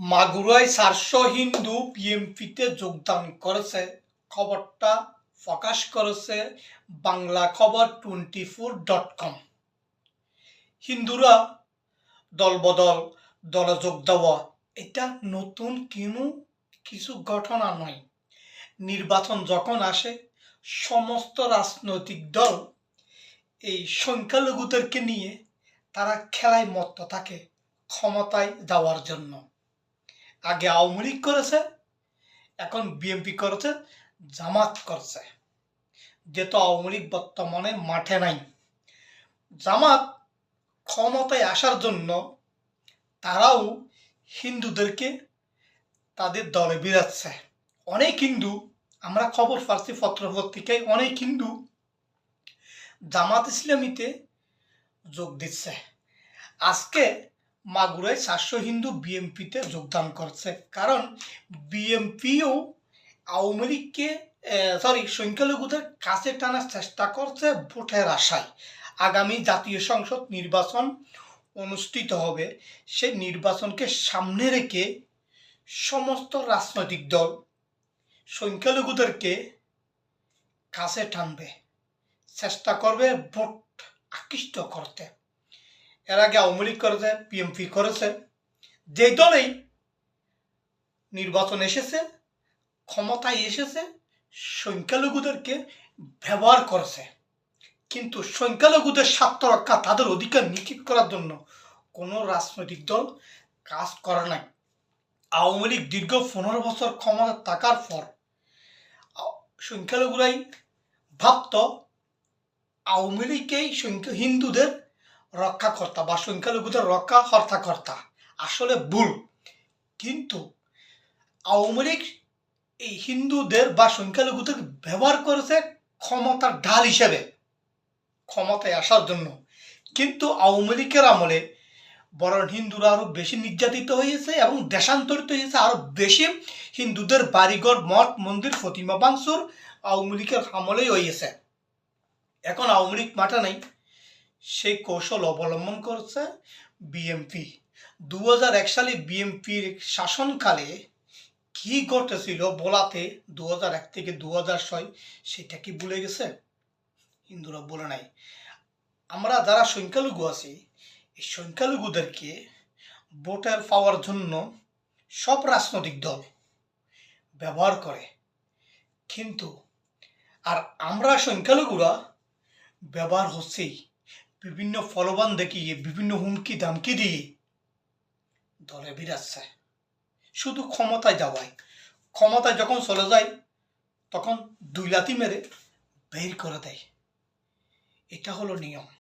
মাগুরায় চারশো হিন্দু বিএমপিতে যোগদান করেছে। খবরটা প্রকাশ করেছে বাংলা খবর টোয়েন্টি ফোর ডট কম। হিন্দুরা দলবদল দলে যোগ দেওয়া এটা নতুন কোনো কিছু ঘটনা নয়। নির্বাচন যখন আসে, সমস্ত রাজনৈতিক দল এই সংখ্যালঘুদেরকে নিয়ে তারা খেলায় মত্ত থাকে ক্ষমতায় যাওয়ার জন্য। আগে আওয়ামী লীগ করেছে, এখন বিএনপি করেছে, জামাত করছে। যেহেতু আওয়ামী লীগ বর্তমানে মাঠে নাই। জামাত ক্ষমতায় আসার জন্য তারাও হিন্দুদেরকে তাদের দলে বিরাচ্ছে। অনেক হিন্দু, আমরা খবর পাচ্ছি পত্র পত্রিকায় অনেক হিন্দু জামাত ইসলামীতে যোগ দিচ্ছে। আজকে মাগুরায় চারশো হিন্দু বিএমপিতে যোগদান করছে। কারণ বিএমপিও আওয়ামী লীগকে সরি সংখ্যালঘুদের কাছে টানার চেষ্টা করছে ভোটের আশায়। আগামী জাতীয় সংসদ নির্বাচন অনুষ্ঠিত হবে। সেই নির্বাচনকে সামনে রেখে সমস্ত রাজনৈতিক দল সংখ্যালঘুদেরকে কাছে টানবে, চেষ্টা করবে ভোট আকৃষ্ট করতে। এর আগে আওয়ামী লীগ করেছে পিএমপি করেছে। যে দলেই নির্বাচন এসেছে, ক্ষমতায় এসেছে, সংখ্যালঘুদেরকে ব্যবহার করেছে। কিন্তু সংখ্যালঘুদের স্বার্থ রক্ষা তাদের অধিকার নিশ্চিত করার জন্য কোনো রাজনৈতিক দল কাজ করে নাই। আওয়ামী লীগ দীর্ঘ পনেরো বছর ক্ষমতা থাকার পর সংখ্যালঘুরাই ভাবত, আওয়ামী সংখ্যা হিন্দুদের রক্ষাকর্তা বা সংখ্যালঘুদের রক্ষা হর্তাকর্তা। আসলে ভুল। কিন্তু আওয়ামী লীগ এই হিন্দুদের বা সংখ্যালঘুদের ব্যবহার করেছে ক্ষমতার ঢাল হিসেবে, ক্ষমতায় আসার জন্য। কিন্তু আওয়ামী লীগের আমলে বরং হিন্দুরা আরও বেশি নির্যাতিত হয়েছে এবং দেশান্তরিত হয়েছে। আরও বেশি হিন্দুদের বাড়িঘর, মঠ, মন্দির, প্রতিমা বাংসুর আওয়ামী লীগের আমলেই হয়েছে। এখন আওয়ামী লীগ মাঠে নাই। সেই কৌশল অবলম্বন করছে বিএমপি দু সালে বিএমপির শাসনকালে কি ঘটেছিল বলাতে দু এক থেকে দু ছয় সেটা কি ভুলে গেছে? হিন্দুরা বলে নাই। আমরা যারা সংখ্যালঘু আছি, এই সংখ্যালঘুদেরকে ভোটার পাওয়ার জন্য সব রাজনৈতিক দল ব্যবহার করে। কিন্তু আর আমরা সংখ্যালঘুরা ব্যবহার হচ্ছেই বিভিন্ন ফলবান দেখিয়ে বিভিন্ন হুমকি দামকি দিয়ে দলে বিরাচ্ছে শুধু ক্ষমতায় যাওয়ায় ক্ষমতায় যখন চলে যায় তখন দুই লাথি মেরে বের করে দেয় এটা হলো নিয়ম।